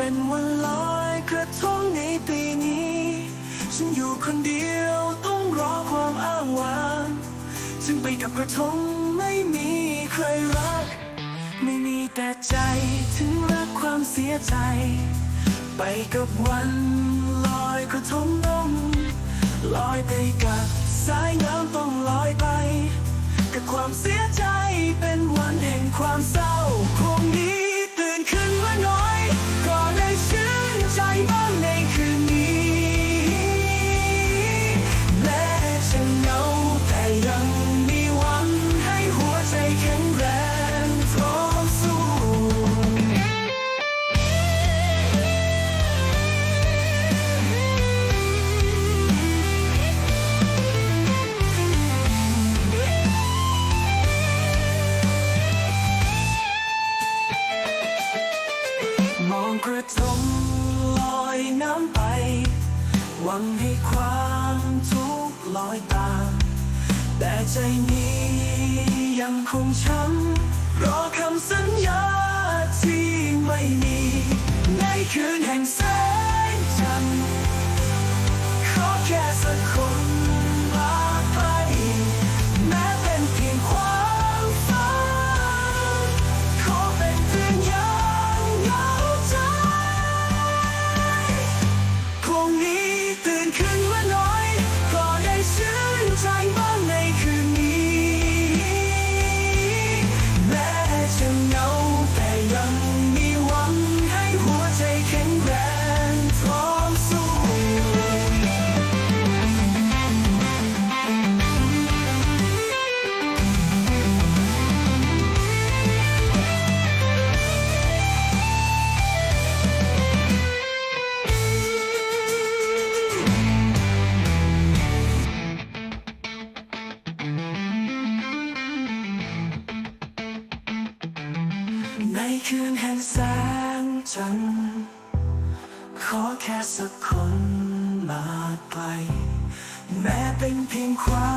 เป็นวันลอยกระทงในปีนี้ ฉันอยู่คนเดียวต้องรอความอ้างว้างซึ่งไปกับกระทงไม่มีใครรัก ไม่มีแต่ใจถึงรักความเสียใจ ไปกับวันลอยกระทงนมลอยไปกับสายน้ำต้องลอยไป กับความเสียใจเป็นวันแห่งความเศร้า วังให้ความทุกข์ลอยตาม แต่ใจนี้ยังคงช้ำรอคำสัญญาที่ไม่มี ในคืนแห่งแสงจันทร์ขอแค่ ในคืนแห่งแสงจันทร์ขอแค่สักคนมาไกลแม้เป็นเพียงความ